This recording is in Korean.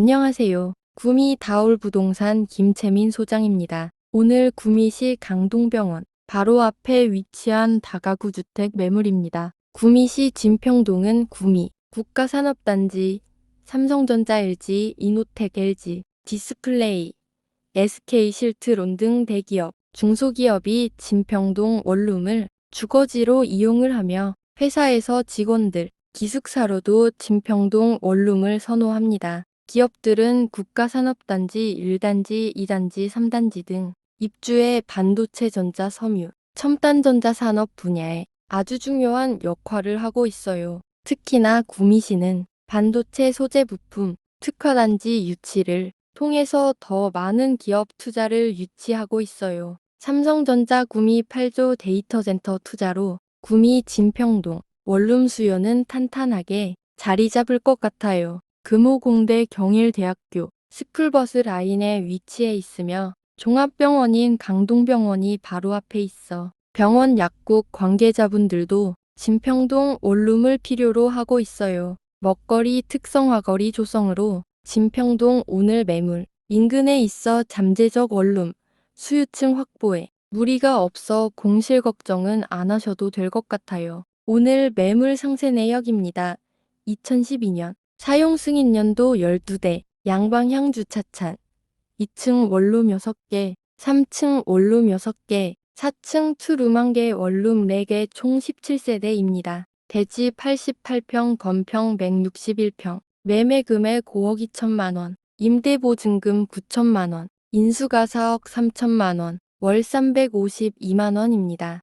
안녕하세요. 구미 다올부동산 김채민 소장입니다. 오늘 구미시 강동병원 바로 앞에 위치한 다가구 주택 매물입니다. 구미시 진평동은 구미 국가산업단지 삼성전자 LG, 이노텍 LG, 디스플레이, SK 실트론 등 대기업, 중소기업이 진평동 원룸을 주거지로 이용을 하며 회사에서 직원들, 기숙사로도 진평동 원룸을 선호합니다. 기업들은 국가산업단지 1단지, 2단지, 3단지 등 입주의 반도체 전자 섬유, 첨단 전자 산업 분야에 아주 중요한 역할을 하고 있어요. 특히나 구미시는 반도체 소재 부품 특화단지 유치를 통해서 더 많은 기업 투자를 유치하고 있어요. 삼성전자 구미 8조 데이터 센터 투자로 구미 진평동 원룸 수요는 탄탄하게 자리 잡을 것 같아요. 금호공대 경일대학교 스쿨버스 라인에 위치해 있으며 종합병원인 강동병원이 바로 앞에 있어 병원 약국 관계자분들도 진평동 원룸을 필요로 하고 있어요. 먹거리 특성화거리 조성으로 진평동 오늘 매물 인근에 있어 잠재적 원룸 수유층 확보에 무리가 없어 공실 걱정은 안 하셔도 될 것 같아요. 오늘 매물 상세 내역입니다. 2012년 사용 승인 연도 12대 양방향 주차찬. 2층 원룸 6개 3층 원룸 6개 4층 투룸 1개 원룸 4개 총 17세대입니다. 대지 88평 건평 161평. 매매 금액 5억 2천만 원. 임대 보증금 9천만 원. 인수가 4억 3천만 원. 월 352만 원입니다.